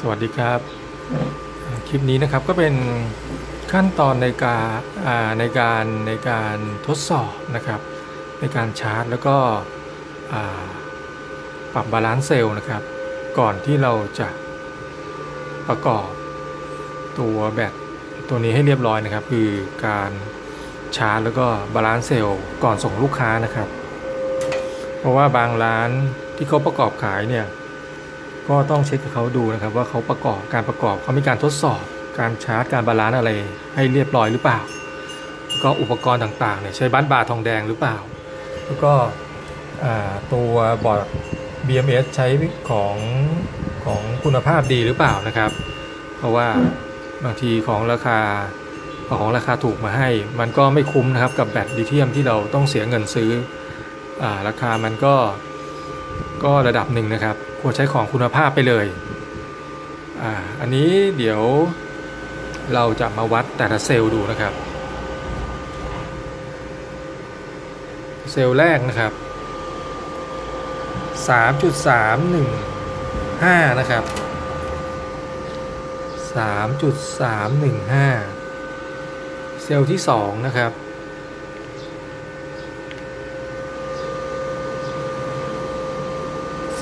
สวัสดีครับ คลิปนี้นะครับก็เป็นขั้นตอนในการในการในการทดสอบนะครับ ในการชาร์จแล้วก็ปรับบาลานซ์เซลล์นะครับ ก่อนที่เราจะประกอบตัวแบตตัวนี้ให้เรียบร้อยนะครับ คือการชาร์จแล้วก็บาลานซ์เซลล์ก่อนส่งลูกค้านะครับ เพราะว่าบางร้านที่เขาประกอบขายเนี่ย ก็ต้องเช็คกับเขาดูนะครับว่าเขาประกอบการประกอบเขามีการทดสอบการชาร์จการบาลานซ์อะไรให้เรียบร้อยหรือเปล่า ก็อุปกรณ์ต่างๆเนี่ยใช้บ้านบาร์ทองแดงหรือเปล่า แล้วก็ตัวบอร์ด BMS ใช้ของของคุณภาพดีหรือเปล่านะครับ เพราะว่าบางทีของราคาของราคาถูกมาให้ มันก็ไม่คุ้มนะครับกับแบตลิเธียมที่เราต้องเสียเงินซื้ออราคามันก็ ก็ระดับหนึ่งนะครับ ควรใช้ของคุณภาพไปเลยอ่าอันนี้เดี๋ยวเราจะมาวัดแต่ละเซลล์ดูนะครับ เซลล์แรกนะครับ 3.315 นะครับ 3.315 เซลล์ที่ 2 นะครับ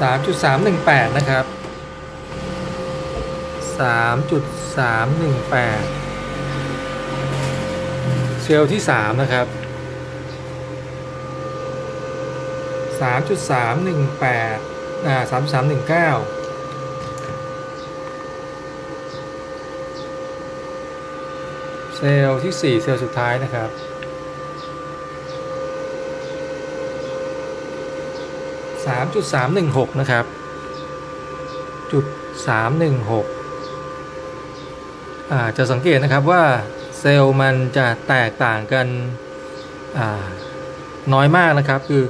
3.318 นะครับ 3.318 เซลล์ที่ 3 นะครับ 3.318 อ่า 3319เซลล์ที่ 4 เซลล์สุดท้ายนะครับ 3.316 นะครับ จุด 316อ่าจะสังเกตนะครับว่าเซลล์มันจะแตกต่างกันน้อยมากนะครับ คือ